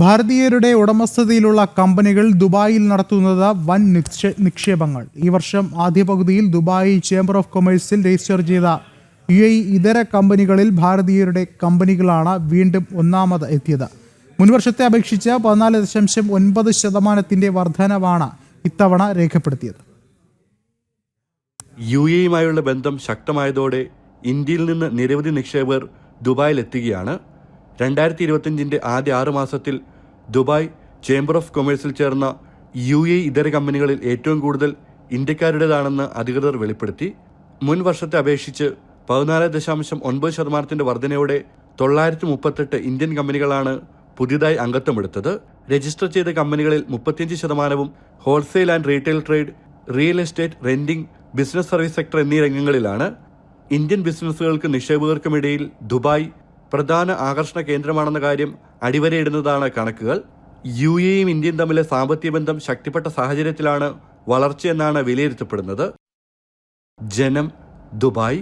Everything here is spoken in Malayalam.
ഭാരതീയരുടെ ഉടമസ്ഥതയിലുള്ള കമ്പനികൾ ദുബായിൽ നടത്തുന്നത് വൻ നിക്ഷേ- നിക്ഷേപങ്ങൾ. ഈ വർഷം ആദ്യ പകുതിയിൽ ദുബായ് ചേംബർ ഓഫ് കൊമേഴ്സിൽ രജിസ്റ്റർ ചെയ്ത യു എ ഇതര കമ്പനികളിൽ ഭാരതീയരുടെ കമ്പനികളാണ് വീണ്ടും ഒന്നാമത് എത്തിയത്. മുൻവർഷത്തെ അപേക്ഷിച്ച് പതിനാല് ദശാംശം ഒൻപത് ശതമാനത്തിന്റെ വർധനവാണ് ഇത്തവണ രേഖപ്പെടുത്തിയത്. യു എയുമായുള്ള ബന്ധം ശക്തമായതോടെ ഇന്ത്യയിൽ നിന്ന് നിരവധി നിക്ഷേപകർ ദുബായിൽ എത്തുകയാണ് രണ്ടായിരത്തി ഇരുപത്തിയഞ്ചിന്റെ ആദ്യ ആറ് മാസത്തിൽ ദുബായ് ചേംബർ ഓഫ് കൊമേഴ്സിൽ ചേർന്ന യു എ ഇതര കമ്പനികളിൽ ഏറ്റവും കൂടുതൽ ഇന്ത്യക്കാരുടേതാണെന്ന് അധികൃതർ വെളിപ്പെടുത്തി. മുൻ വർഷത്തെ അപേക്ഷിച്ച് പതിനാല് ദശാംശം ഒൻപത് ശതമാനത്തിന്റെ വർധനയോടെ തൊള്ളായിരത്തി മുപ്പത്തെട്ട് ഇന്ത്യൻ കമ്പനികളാണ് പുതിയതായി അംഗത്വമെടുത്തത് രജിസ്റ്റർ ചെയ്ത കമ്പനികളിൽ മുപ്പത്തിയഞ്ച് ശതമാനവും wholesale and retail trade real estate renting business service sector എന്നീ രംഗങ്ങളിലാണ്. ഇന്ത്യൻ ബിസിനസ്സുകൾക്ക് നിക്ഷേപകർക്കുമിടയിൽ ദുബായ് പ്രധാന ആകർഷണ കേന്ദ്രമാണെന്ന കാര്യം അടിവരയിടുന്നതാണ് കണക്കുകൾ. യു എയും ഇന്ത്യയും തമ്മിലെ സാമ്പത്തിക ബന്ധം ശക്തിപ്പെട്ട സാഹചര്യത്തിലാണ് വളർച്ചയെന്നാണ് വിലയിരുത്തപ്പെടുന്നത്. ജനം ദുബായ്.